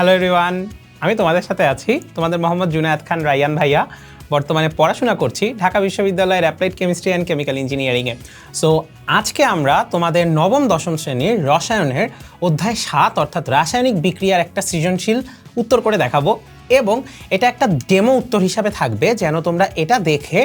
Hello Riwan আমি তোমাদের সাথে আছি তোমাদের মোহাম্মদ জুনায়দ খান, রায়ান ভাইয়া। বর্তমানে পড়াশোনা করছি ঢাকা বিশ্ববিদ্যালয়ের অ্যাপ্লাইড কেমিস্ট্রি অ্যান্ড কেমিক্যাল ইঞ্জিনিয়ারিংয়ে সো আজকে আমরা তোমাদের নবম, দশম শ্রেণির রসায়নের অধ্যায় সাত, অর্থাৎ রাসায়নিক বিক্রিয়ার একটা সৃজনশীল উত্তর করে দেখাবো। এবং এটা একটা ডেমো উত্তর হিসাবে থাকবে যেন তোমরা এটা দেখে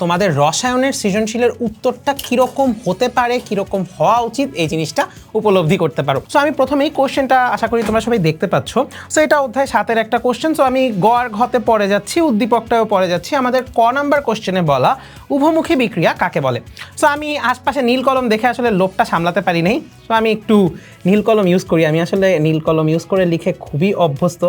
তোমাদের রসায়নের সৃজনশীলের উত্তরটা কীরকম হতে পারে, কীরকম হওয়া উচিত, এই জিনিসটা উপলব্ধি করতে পারো। সো আমি প্রথমেই কোশ্চেনটা আশা করি তোমরা সবাই দেখতে পাচ্ছ। সো এটা অধ্যায় সাতের একটা কোশ্চেন সো আমি গ আর ঘতে পড়ে যাচ্ছি উদ্দীপকটাও পড়ে যাচ্ছি। আমাদের ক নাম্বার কোশ্চেনে বলা উভমুখী বিক্রিয়া কাকে বলে? সো আমি আশপাশে নীল কলম দেখে আসলে লোভটা সামলাতে পারি নাই। সো আমি একটু নীল কলম ইউজ করি। আমি আসলে নীল কলম ইউজ করে লিখে খুবই অভ্যস্ত।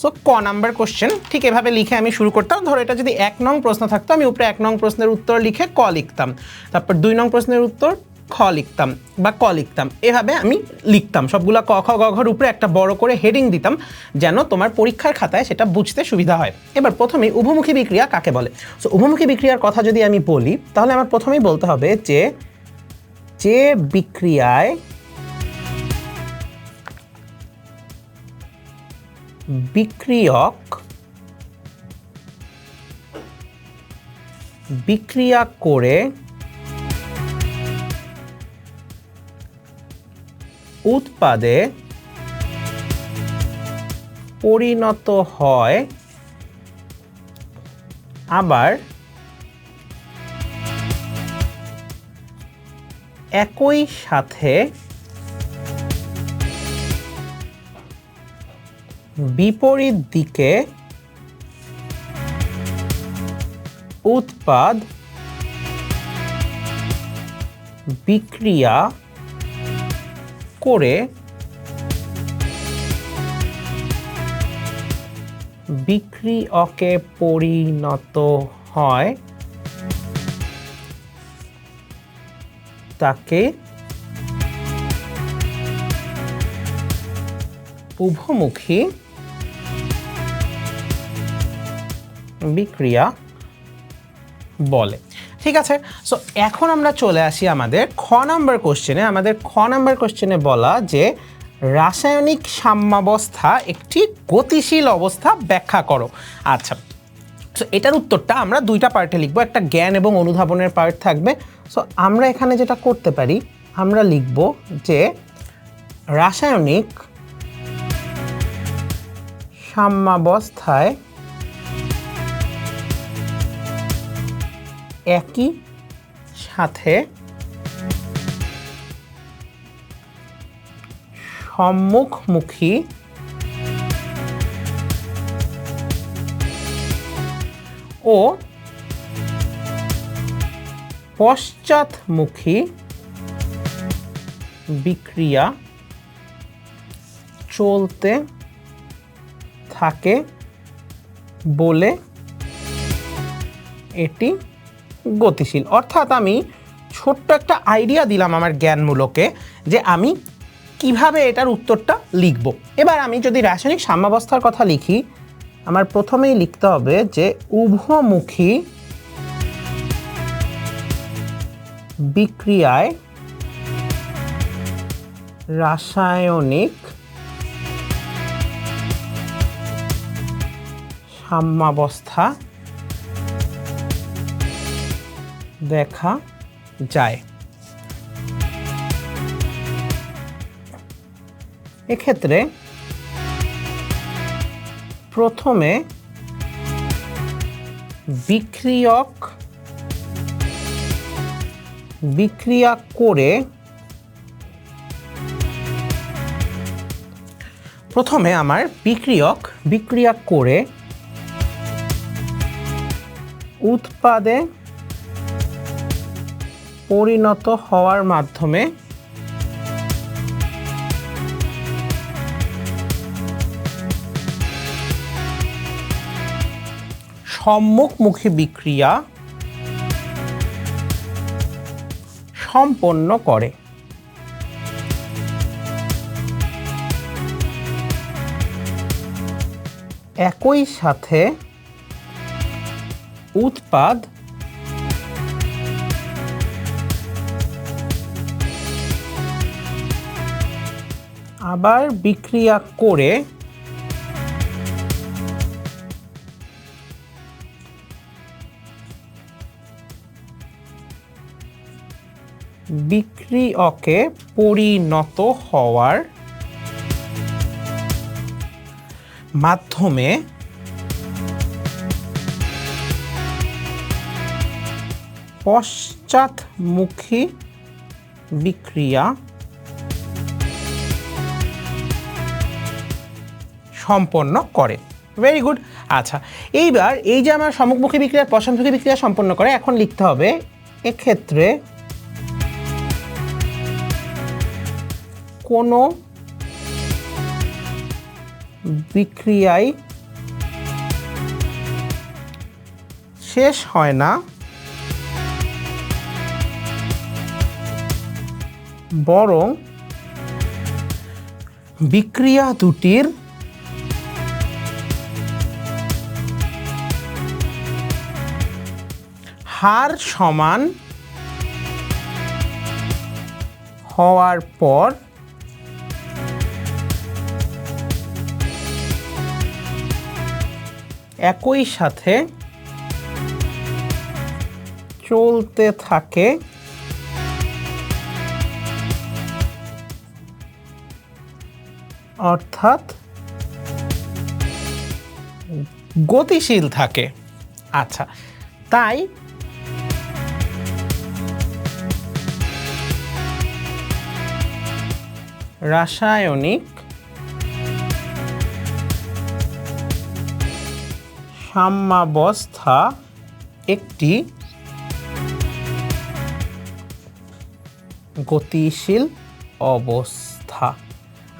সো ক নাম্বার কোশ্চেন ঠিক এভাবে লিখে আমি শুরু করতাম। ধরো, এটা যদি এক নং প্রশ্ন থাকতো, আমি উপরে এক নং প্রশ্নের উত্তর লিখে ক লিখতাম। তারপর দুই নং প্রশ্নের উত্তর খ লিখতাম বা ক লিখতাম। এভাবে আমি লিখতাম। সবগুলো ক, খ, গ, ঘর উপরে একটা বড় করে হেডিং দিতাম, যেন তোমার পরীক্ষার খাতায় সেটা বুঝতে সুবিধা হয়। এবার প্রথমেই উভমুখী বিক্রিয়া কাকে বলে? সো উভমুখী বিক্রিয়ার কথা যদি আমি বলি, তাহলে আমার প্রথমেই বলতে হবে যে যে বিক্রিয়ায় বিক্রিয়ক বিক্রিয়া করে উৎপাদে পরিণত হয়। আবার একই সাথে বিপরীত দিকে উৎপাদ বিক্রিয়া করে বিক্রিয়কে পরিণত হয়। তাকে উভমুখী বিক্রিয়া বলে। ঠিক আছে? সো এখন আমরা চলে আসি আমাদের খ নম্বর কোশ্চেনে আমাদের খ নম্বর কোশ্চেনে বলা যে, রাসায়নিক সাম্যাবস্থা একটি গতিশীল অবস্থা ব্যাখ্যা করো। আচ্ছা সো এটার উত্তরটা আমরা দুইটা পার্টে লিখব। একটা জ্ঞান এবং অনুধাবনের পার্ট থাকবে। সো আমরা এখানে যেটা করতে পারি, আমরা লিখব যে, রাসায়নিক সাম্যাবস্থায় একই সাথে সম্মুখমুখী ও পশ্চাৎমুখী বিক্রিয়া চলতে থাকে বলে এটি গতিশীল। অর্থাৎ আমি ছোট্ট একটা আইডিয়া দিলাম আমার জ্ঞানমূলকে যে আমি কীভাবে এটার উত্তরটা লিখব। এবার আমি যদি রাসায়নিক সাম্যাবস্থার কথা লিখি, আমার প্রথমেই লিখতে হবে যে উভমুখী বিক্রিয়ায় রাসায়নিক সাম্যাবস্থা দেখা যায়। এক্ষেত্রে প্রথমে বিক্রিয়ক বিক্রিয়া করে প্রথমে আমার বিক্রিয়ক বিক্রিয়া করে উৎপাদে পরিণত হওয়ার মাধ্যমে সম্মুখমুখী বিক্রিয়া সম্পন্ন করে। একই সাথে উৎপাদ আবার বিক্রিয়া করে বিক্রিয়কে পরিণত হওয়ার মাধ্যমে পশ্চাৎমুখী বিক্রিয়া সম্পন্ন করে। ভেরি গুড আচ্ছা এইবার এই যে আমার সম্মুখমুখী বিক্রিয়ার পশ্চাৎমুখী বিক্রিয়া সম্পন্ন করে, এখন লিখতে হবে এক্ষেত্রে কোনো বিক্রিয়ায় শেষ হয় না। বরং বিক্রিয়া দুটির হার সমান হওয়ার পর একই সাথে চলতে থাকে অর্থাৎ গতিশীল থাকে। আচ্ছা তাই রাসায়নিক সাম্যাবস্থা একটি গতিশীল অবস্থা।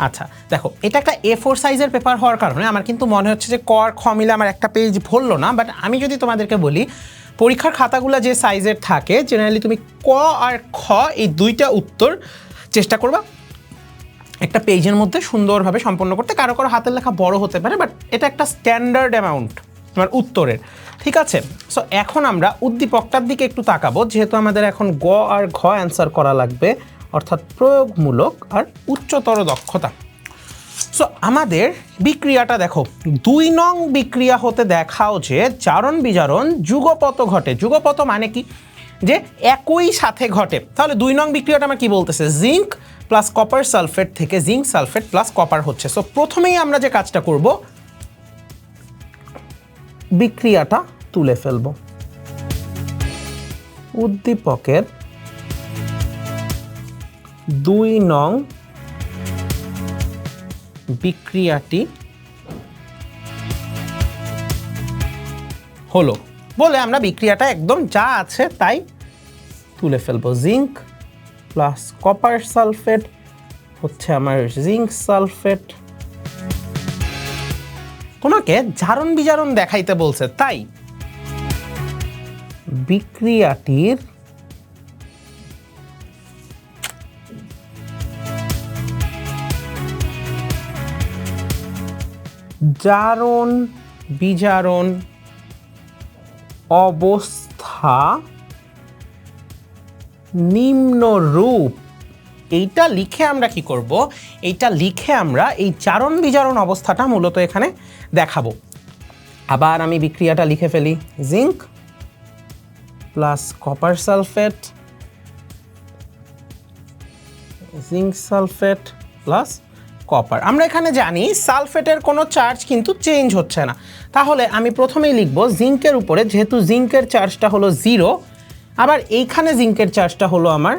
আচ্ছা দেখো, এটা একটা এ ফোর সাইজের পেপার হওয়ার কারণে আমার কিন্তু মনে হচ্ছে যে কর খ মিলে আমার একটা পেজ ভরলো না বাট আমি যদি তোমাদেরকে বলি, পরীক্ষার খাতাগুলো যে সাইজের থাকে জেনারেলি তুমি ক আর খ এই দুইটা উত্তর চেষ্টা করবা। একটা পেজের মধ্যে সুন্দরভাবে সম্পন্ন করতে কারও কারও হাতের লেখা বড় হতে পারে বাট এটা একটা স্ট্যান্ডার্ড অ্যামাউন্ট তোমার উত্তরের। ঠিক আছে? সো এখন আমরা উদ্দীপকটার দিকে একটু তাকাবো, যেহেতু আমাদের এখন গ আর ঘ অ্যান্সার করা লাগবে, অর্থাৎ প্রয়োগমূলক আর উচ্চতর দক্ষতা। সো আমাদের বিক্রিয়াটা দেখো, দুই নং বিক্রিয়া হতে দেখাও যে চারণ বিজারণ যুগপত ঘটে। যুগপত মানে কি? যে একই সাথে ঘটে। তাহলে দুই নং বিক্রিয়াটা আমার কি বলতেছে? জিঙ্ক প্লাস কপার সালফেট থেকে জিঙ্ক সালফেট প্লাস কপার হচ্ছে। সো প্রথমেই আমরা যে কাজটা করব, বিক্রিয়াটা তুলে ফেলব। উদ্দীপকের দুই নং বিক্রিয়াটি হলো। বলে আমরা বিক্রিয়াটা একদম যা আছে তাই তুলে ফেলব। জিঙ্ক প্লাস কপার সালফেট হচ্ছে আমার জিঙ্ক সালফেট তোমাকে জারণ বিজারণ দেখাইতে বলছে, তাই বিক্রিয়াটির জারণ বিজারণ অবস্থা নিম্নরূপ এইটা লিখে আমরা কি করব? এইটা লিখে আমরা এই চারণ বিজারণ অবস্থাটা মূলত এখানে দেখাবো। আবার আমি বিক্রিয়াটা লিখে ফেলি। Zinc plus copper sulphate, zinc sulphate plus copper. আমরা এখানে জানি সালফেটের কোনো চার্জ কিন্তু চেঞ্জ হচ্ছে না। তাহলে আমি প্রথমেই লিখব জিঙ্কের উপরে, যেহেতু জিঙ্কের চার্জটা হলো জিরো আবার এইখানে জিঙ্কের চার্জটা হলো আমার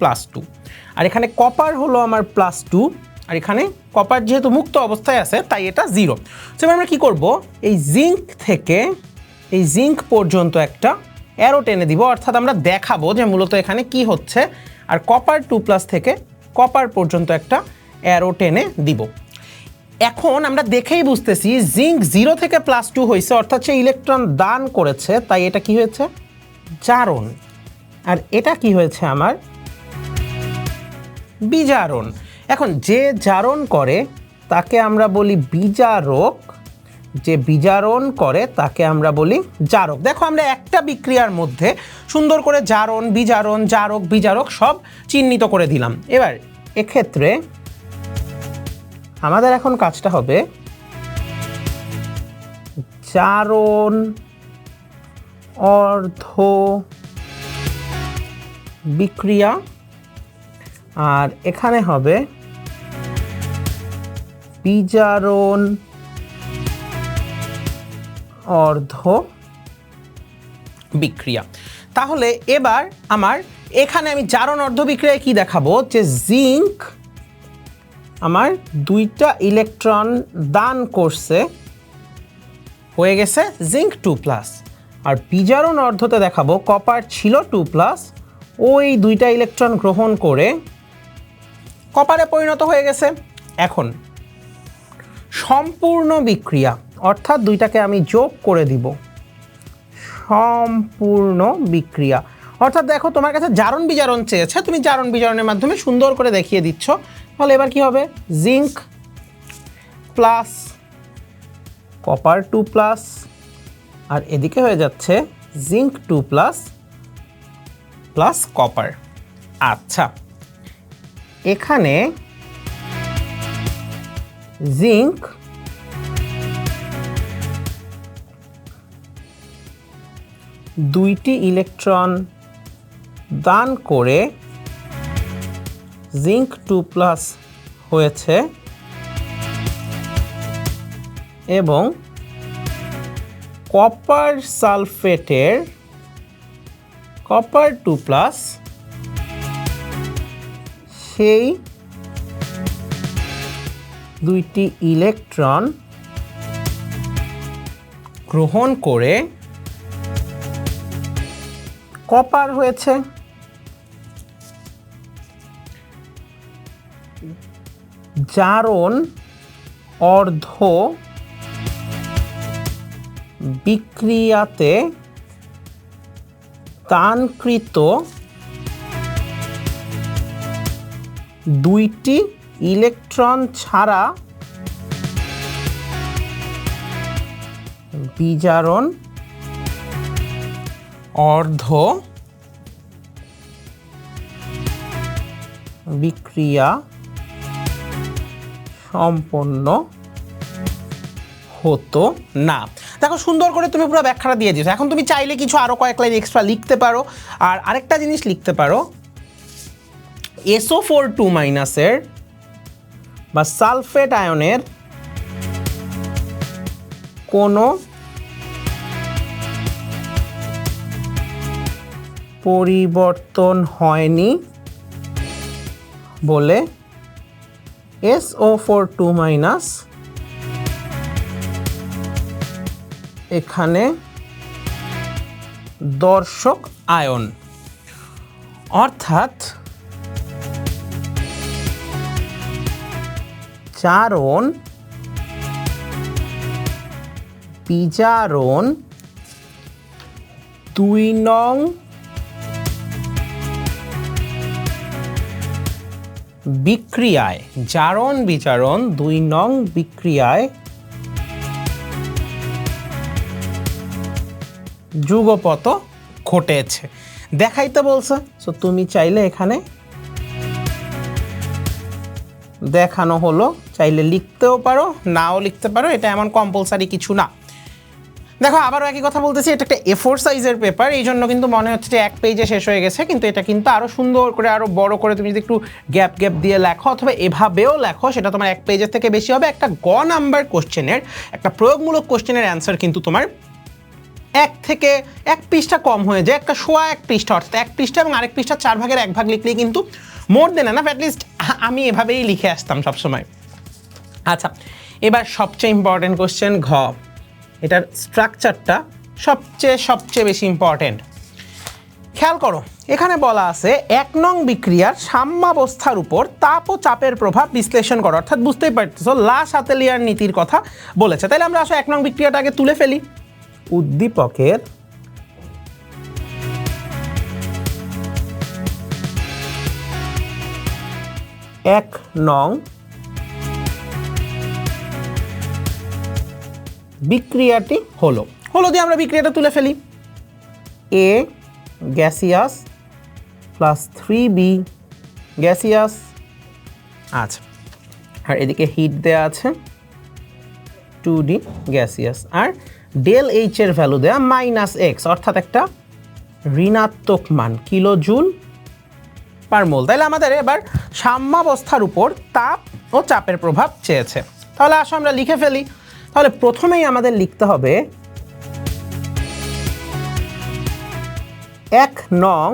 প্লাস টু আর এখানে কপার হলো আমার প্লাস টু আর এখানে কপার যেহেতু মুক্ত অবস্থায় আছে, তাই এটা জিরো তো এবার আমরা কী করব? এই জিঙ্ক থেকে, এই জিঙ্ক পর্যন্ত একটা অ্যারো টেনে দিব। অর্থাৎ আমরা দেখাবো যে মূলত এখানে কি হচ্ছে। আর কপার টু প্লাস থেকে কপার পর্যন্ত একটা অ্যারো টেনে দিব। এখন আমরা দেখেই বুঝতেছি, জিঙ্ক জিরো থেকে প্লাস টু হয়েছে অর্থাৎ সে ইলেকট্রন দান করেছে, তাই এটা কি হয়েছে? জারণ। আর এটা কি হয়েছে আমার? বিজারণ। এখন যে জারণ করে, তাকে আমরা বলি বিজারক। যে বিজারণ করে, তাকে আমরা বলি জারক। দেখো, আমরা একটা বিক্রিয়ার মধ্যে সুন্দর করে জারণ, বিজারণ, জারক, বিজারক সব চিহ্নিত করে দিলাম। এবার এক্ষেত্রে আমাদের এখন কাজটা হবে চারণ অর্ধ বিক্রিয়া আর এখানে হবে বিজারণ অর্ধ বিক্রিয়া তাহলে এবার আমার এখানে আমি জারণ অর্ধ বিক্রিয়ায় কি দেখাবো? যে জিঙ্ক আমার দুইটা ইলেকট্রন দান করছে, হয়ে গেছে জিঙ্ক টু প্লাস। আর বিজারণ অর্ধতে দেখাবো, কপার ছিল টু প্লাস ওই দুইটা ইলেকট্রন গ্রহণ করে কপারে পরিণত হয়ে গেছে। এখন, সম্পূর্ণ বিক্রিয়া, অর্থাৎ দুইটাকে আমি যোগ করে দিব। সম্পূর্ণ বিক্রিয়া। অর্থাৎ দেখো, তোমার কাছে জারণ বিজারণ চেয়েছে, তুমি জারণ বিজারণের মাধ্যমে সুন্দর করে দেখিয়ে দিচ্ছ। তাহলে এবার কি হবে? Zinc plus copper two plus আর এদিকে হয়ে যাচ্ছে zinc two plus plus copper আচ্ছা এখানে জিঙ্ক দুইটি ইলেকট্রন দান করে জিঙ্ক টু প্লাস হয়েছে এবং কপার সালফেটের কপার টু প্লাস সেই দুইটি ইলেকট্রন গ্রহণ করে কপার হয়েছে। জারণ অর্ধ বিক্রিয়াতে দানকৃত দুইটি ইলেকট্রন ছাড়া বিজারণ অর্ধ বিক্রিয়া সম্পন্ন হতো না। দেখো, সুন্দর করে তুমি পুরো ব্যাখ্যাটা দিয়ে দিয়েছ। এখন তুমি চাইলে কিছু আরও কয়েক লাইন এক্সট্রা লিখতে পারো। আর আরেকটা জিনিস লিখতে পারো। এসও ফোর টু মাইনাসের বা সালফেট আয়নের কোনো পরিবর্তন হয়নি বলে S O four two minus এখানে দর্শক আয়ন। অর্থাৎ চারণ বিজারণ দুই নং বিক্রিয়ায় জারণ বিচারণ দুই নং বিক্রিয়ায় যুগপত ঘটেছে। দেখাইতে বলছে, সো তুমি চাইলে এখানে দেখানো হলো, চাইলে লিখতেও পারো, নাও লিখতে পারো, এটা এমন কম্পালসারি কিছু না। দেখো, আবারও একই কথা বলতেছি, এটা একটা এফোর সাইজের পেপার এই জন্য কিন্তু মনে হচ্ছে যে এক পেজে শেষ হয়ে গেছে, কিন্তু এটা কিন্তু আরও সুন্দর করে আরও বড় করে তুমি যদি একটু গ্যাপ গ্যাপ দিয়ে লেখো, অথবা এভাবেও লেখো, সেটা তোমার এক পেজের থেকে বেশি হবে। একটা গ নাম্বার কোশ্চেনের একটা প্রয়োগমূলক কোশ্চেনের অ্যান্সার কিন্তু তোমার এক থেকে এক পৃষ্ঠা কম হয়ে যায়। একটা সোয়া এক পৃষ্ঠা, অর্থাৎ এক পৃষ্ঠা এবং আরেক পৃষ্ঠা চার ভাগের এক ভাগ লিখলেই কিন্তু মোর দেন না অ্যাটলিস্ট আমি এভাবেই লিখে আসতাম সবসময়। আচ্ছা এবার সবচেয়ে ইম্পর্টেন্ট কোশ্চেন ঘ। এটার স্ট্রাকচারটা সবচেয়ে সবচেয়ে বেশি ইম্পর্টেন্ট খেয়াল করো, এখানে বলা আছে এক নং বিক্রিয়ার সাম্যাবস্থার উপর তাপ ও চাপের প্রভাব বিশ্লেষণ করো। অর্থাৎ বুঝতেই পারতেছো লা সাতেলিয়ার নীতির কথা বলেছে। তাইলে আমরা আসলে এক নং বিক্রিয়াটা আগে তুলে ফেলি। উদ্দীপকের এক নং বিক্রিয়াটি হলো। হলো দিয়ে আমরা বিক্রিয়াটা তুলে ফেলি। A gaseous plus three B gaseous আচ্ছা। আর এদিকে হিট দেওয়া আছে। টু ডি গ্যাসিয়াস আর ডেল এইচ এর ভ্যালু দেওয়া মাইনাস এক্স অর্থাৎ একটা ঋণাত্মক মান কিলো জুল পার মোল তাহলে আমাদের এবার সাম্যাবস্থার উপর তাপ ও চাপের প্রভাব চেয়েছে। তাহলে আসো আমরা লিখে ফেলি। তাহলে প্রথমেই আমাদের লিখতে হবে এক নং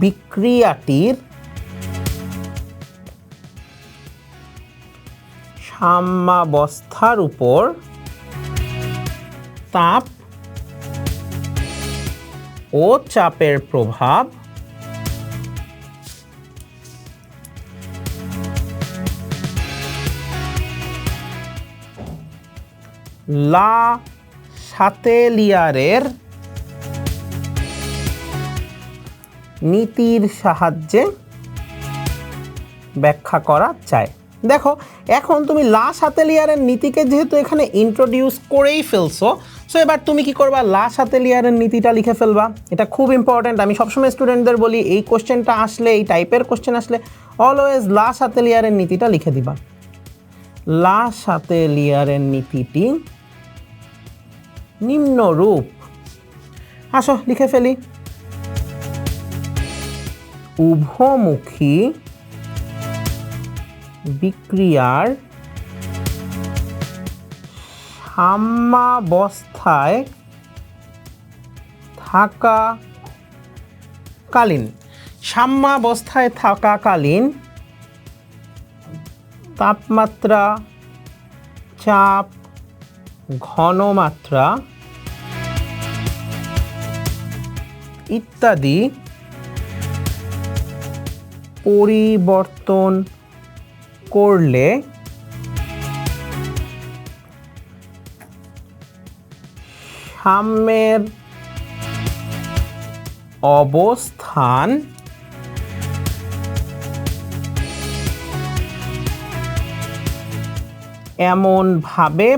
বিক্রিয়াটির সাম্যাবস্থার উপর তাপ ও চাপের প্রভাব লা সাতেলিয়ারের নীতির সাহায্যে ব্যাখ্যা করা যায়। দেখো, এখন তুমি লা সাতেলিয়ারের নীতিকে যেহেতু এখানে ইন্ট্রোডিউস করেই ফেলছো সো এবার তুমি কি করবা? লা সাতেলিয়ারের নীতিটা লিখে ফেলবা। এটা খুব ইম্পর্ট্যান্ট আমি সবসময় স্টুডেন্টদের বলি, এই কোশ্চেনটা আসলে, এই টাইপের কোশ্চেন আসলে অলওয়েজ লা সাতেলিয়ারের নীতিটা লিখে দিবা। লা সাতেলিয়ারের নীতিটি নিম্নরূপ আসো, লিখে ফেলি। উভমুখী বিক্রিয়ার সাম্যাবস্থায় থাকাকালীন সাম্যাবস্থায় থাকাকালীন তাপমাত্রা চাপ ঘনমাত্রা ইত্যাদি পরিবর্তন করলে সাম্যের অবস্থান এমনভাবে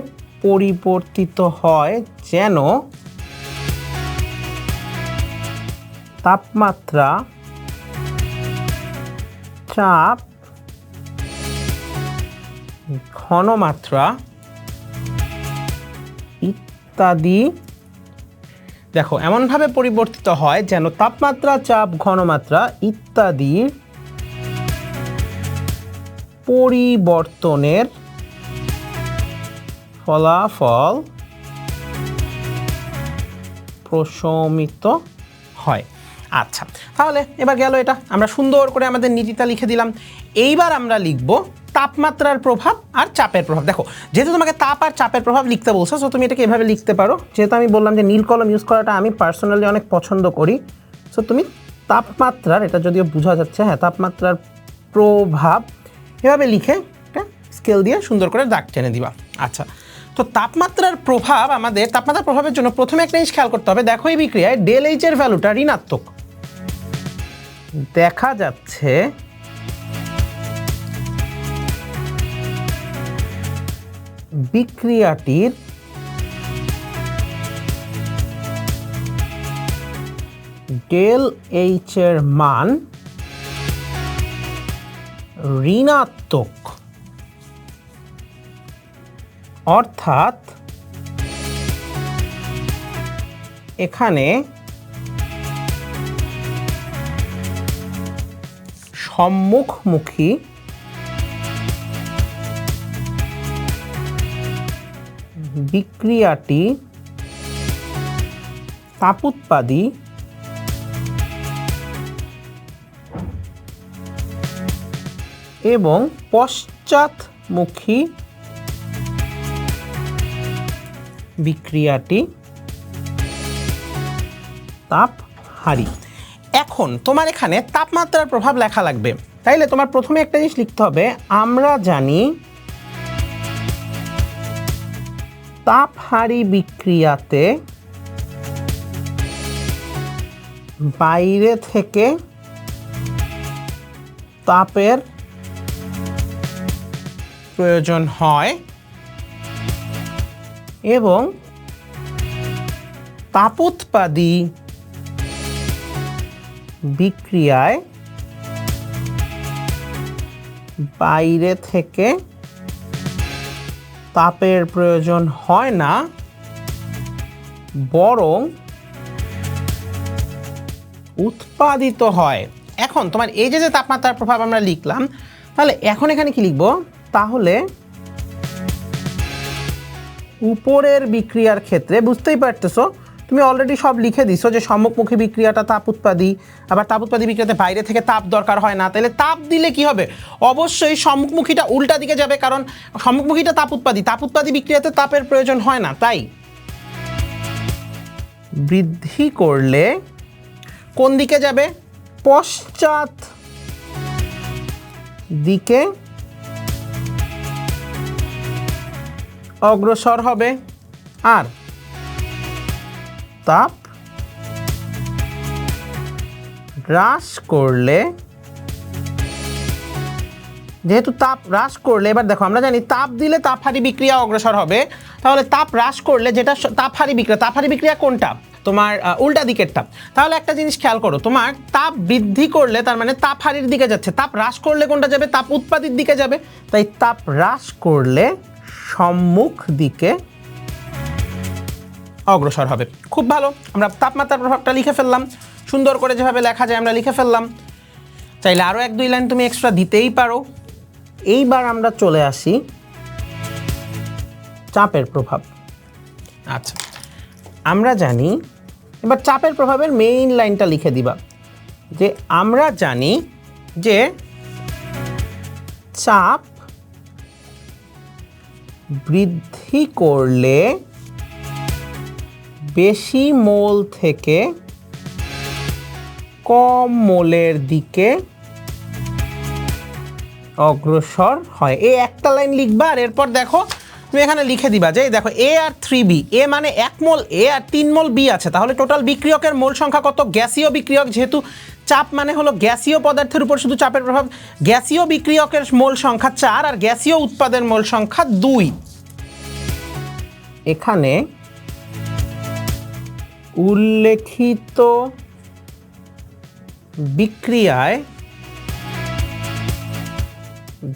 পরিবর্তিত হয় যেন তাপমাত্রা চাপ ঘনমাত্রা ইত্যাদি। দেখো, এমনভাবে পরিবর্তিত হয় যেন তাপমাত্রা, চাপ, ঘনমাত্রা ইত্যাদি পরিবর্তনের ফলাফল প্রশমিত হয়। আচ্ছা তাহলে এবার গেল এটা। আমরা সুন্দর করে আমাদের নীতিটা লিখে দিলাম। এইবার আমরা লিখব তাপমাত্রার প্রভাব আর চাপের প্রভাব। দেখো, যেহেতু তোমাকে তাপ আর চাপের প্রভাব লিখতে বলছো সো তুমি এটাকে এভাবে লিখতে পারো। যেহেতু আমি বললাম যে নীল কলম ইউজ করাটা আমি পার্সোনালি অনেক পছন্দ করি সো তুমি তাপমাত্রার, এটা যদিও বোঝা যাচ্ছে হ্যাঁ তাপমাত্রার প্রভাব এভাবে লিখে একটা স্কেল দিয়ে সুন্দর করে দাগ টেনে দিবা। আচ্ছা তো তাপমাত্রার প্রভাব আমাদের, তাপমাত্রার প্রভাবের জন্য প্রথমে একটা জিনিস খেয়াল করতে হবে। দেখো এই বিক্রিয়ায় ডেল এইচ এর ভ্যালুটা ঋণাত্মক। দেখা যাচ্ছে বিক্রিয়াটির ডেল এইচ এর মান ঋণাত্মক। অর্থাৎ এখানে সম্মুখমুখী বিক্রিয়াটি তাপোৎপাদী এবং পশ্চাৎমুখী বিক্রিয়াটি তাপহারি। এখন তোমার এখানে তাপমাত্রার প্রভাব লেখা লাগবে। তাইলে তোমার প্রথমে একটা জিনিস লিখতে হবে, আমরা জানি তাপহারি বিক্রিয়াতে বাইরে থেকে তাপের প্রয়োজন হয় এবং তাপোৎপাদী বিক্রিয়ায় বাইরে থেকে তাপের প্রয়োজন হয় না, বরং উৎপাদিত হয়। এখন তোমার এই যে যে তাপমাত্রার প্রভাব আমরা লিখলাম, তাহলে এখন এখানে কি লিখব? তাহলে উপরের বিক্রিয়ার ক্ষেত্রে বুঝতেই পারতেছো তুমি অলরেডি সব লিখে দিছো যে সম্মুখমুখী বিক্রিয়াটা তাপ উৎপাদী, আবার তাপ উৎপাদী বিক্রিয়াতে বাইরে থেকে তাপ দরকার হয় না। তাহলে তাপ দিলে কি হবে? অবশ্যই সম্মুখমুখীটা উল্টা দিকে যাবে কারণ সম্মুখমুখীটা তাপ উৎপাদী তাপ উৎপাদী বিক্রিয়াতে তাপের প্রয়োজন হয় না, তাই? বৃদ্ধি করলে কোন দিকে যাবে? পশ্চাৎ দিকে অগ্রসর হবে। আর তাপ হ্রাস করলে যেহেতু তাপ হ্রাস করলে এবার দেখো আমরা জানি তাপ দিলে তাপ হারি বিক্রিয়া অগ্রসর হবে। তাহলে তাপ হ্রাস করলে যেটা স- তাপ হারি বিক্রিয়া তাপ হারি বিক্রিয়া কোনটা? তোমার আহ, দিকের দিকেরটা। তাহলে একটা জিনিস খেয়াল করো তোমার তাপ বৃদ্ধি করলে তার মানে তাপ হারির দিকে যাচ্ছে। তাপ হ্রাস করলে কোনটা যাবে? তাপ উৎপাদিত দিকে যাবে। তাই তাপ হ্রাস করলে সম্মুখ দিকে অগ্রসর হবে। খুব ভালো, আমরা তাপমাত্রার প্রভাবটা লিখে ফেললাম। সুন্দর করে যেভাবে লেখা যায় আমরা লিখে ফেললাম। চাইলে আরও এক দুই লাইন তুমি এক্সট্রা দিতেই পারো। এইবার আমরা চলে আসি চাপের প্রভাব। আচ্ছা আমরা জানি, এবার চাপের প্রভাবের মেইন লাইনটা লিখে দিবা। যে আমরা জানি যে চাপ বৃদ্ধি করলে বেশি মোল থেকে কম মোলের দিকে অগ্রসর হয়। এই একটা লাইন লিখবা আর এরপর দেখো, তুমি এখানে লিখে দিবা যে দেখো এ আর থ্রি বি এ মানে এক মোল এ আর তিন মোল বি আছে। তাহলে টোটাল বিক্রিয়কের মোল সংখ্যা কত? গ্যাসীয় বিক্রিয়ক যেহেতু চাপ মানে হলো গ্যাসীয় পদার্থের উপর শুধু চাপের প্রভাব, গ্যাসীয় বিক্রিয়কের মোল সংখ্যা চার আর গ্যাসীয় উৎপাদের মোল সংখ্যা দুই। এখানে উল্লেখিত বিক্রিয়ায়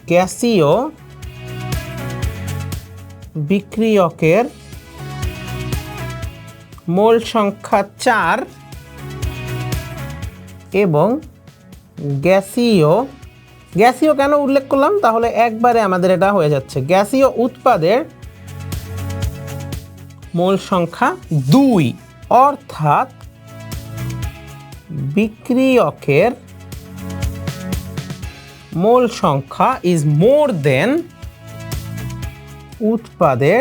গ্যাসীয় বিক্রিয়কের মোল সংখ্যা চার এবং গ্যাসীয় গ্যাসীয় কেন উল্লেখ করলাম? তাহলে একবারে আমাদের এটা হয়ে যাচ্ছে। গ্যাসীয় উৎপাদের মোল সংখ্যা দুই। অর্থাৎ বিক্রিয়কের মোল সংখ্যা ইজ মোর দেন উৎপাদের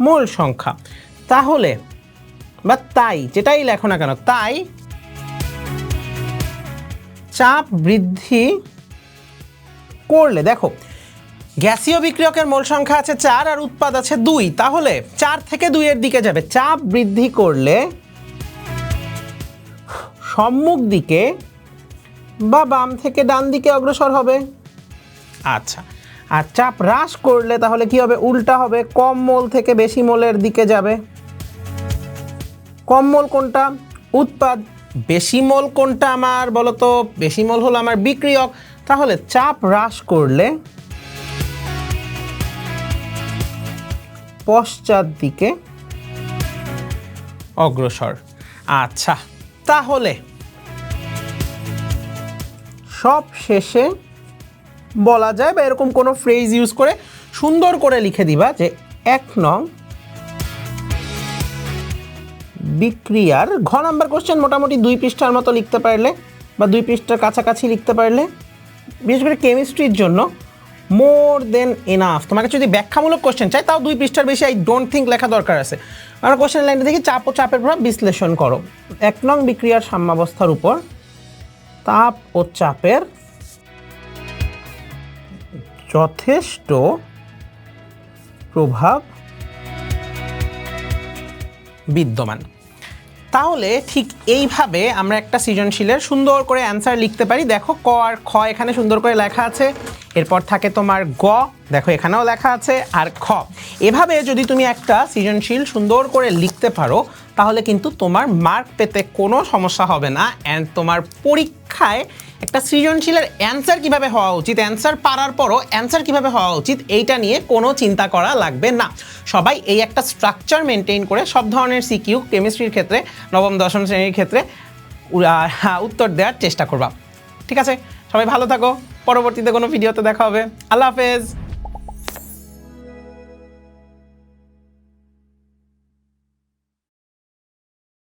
মোল সংখ্যা। তাহলে, বা তাই, যেটাই লেখো না কেন, তাই চাপ বৃদ্ধি করলে, দেখো গ্যাসীয় বিক্রিয়কের মোল সংখ্যা আছে চার আর উৎপাদ আছে দুই। তাহলে চার থেকে দুইয়ের দিকে যাবে। চাপ বৃদ্ধি করলে সম্মুখ দিকে বা বাম থেকে ডান দিকে অগ্রসর হবে। আচ্ছা আর চাপ হ্রাস করলে তাহলে কি হবে? উল্টা হবে। কম মোল থেকে বেশি মোলের দিকে যাবে। কম মোল কোনটা? উৎপাদ। বেশি মোল কোনটা আমার? বলো তো বেশি মোল হলো আমার বিক্রিয়ক। তাহলে চাপ হ্রাস করলে পশ্চাৎ দিকে অগ্রসর। আচ্ছা তাহলে সব শেষে বলা যায় বা এরকম কোনো ফ্রেজ ইউজ করে সুন্দর করে লিখে দিবা যে এক নং বিক্রিয়ার ঘ নাম্বার কোশ্চেন মোটামুটি দুই পৃষ্ঠার মতো লিখতে পারলে বা দুই পৃষ্ঠার কাছাকাছি লিখতে পারলে, বিশেষ করে কেমিস্ট্রির জন্য মোর দেন এনাফ তোমাকে যদি ব্যাখ্যামূলক কোশ্চেন চাই, তাও দুই পৃষ্ঠার বেশি আই ডোন্ট থিঙ্ক লেখা দরকার আছে। আমরা কোশ্চেন লাইনটা দেখি চাপ ও চাপের প্রভাব বিশ্লেষণ করো। এক নং বিক্রিয়ার সাম্যাবস্থার উপর তাপ ও চাপের যথেষ্ট প্রভাব বিদ্যমান। তাহলে ঠিক এইভাবে আমরা একটা সৃজনশীলের সুন্দর করে অ্যান্সার লিখতে পারি। দেখো ক আর খ এখানে সুন্দর করে লেখা আছে। এরপর থাকে তোমার গ। দেখো, এখানেও লেখা আছে, আর খ। এভাবে যদি তুমি একটা সৃজনশীল সুন্দর করে লিখতে পারো, তাহলে কিন্তু তোমার মার্ক পেতে কোনো সমস্যা হবে না অ্যান্ড তোমার পরীক্ষায় একটা সৃজনশীলের অ্যান্সার কীভাবে হওয়া উচিত অ্যান্সার পারার পরও অ্যান্সার কীভাবে হওয়া উচিত, এইটা নিয়ে কোনো চিন্তা করা লাগবে না। সবাই এই একটা স্ট্রাকচার মেনটেন করে সব ধরনের সিকিউ কেমিস্ট্রির ক্ষেত্রে, নবম, দশম শ্রেণির ক্ষেত্রে উত্তর দেওয়ার চেষ্টা করবা। ঠিক আছে? সবাই ভালো থাকো। পরবর্তীতে কোনো ভিডিওতে দেখা হবে। আল্লাহ হাফেজ।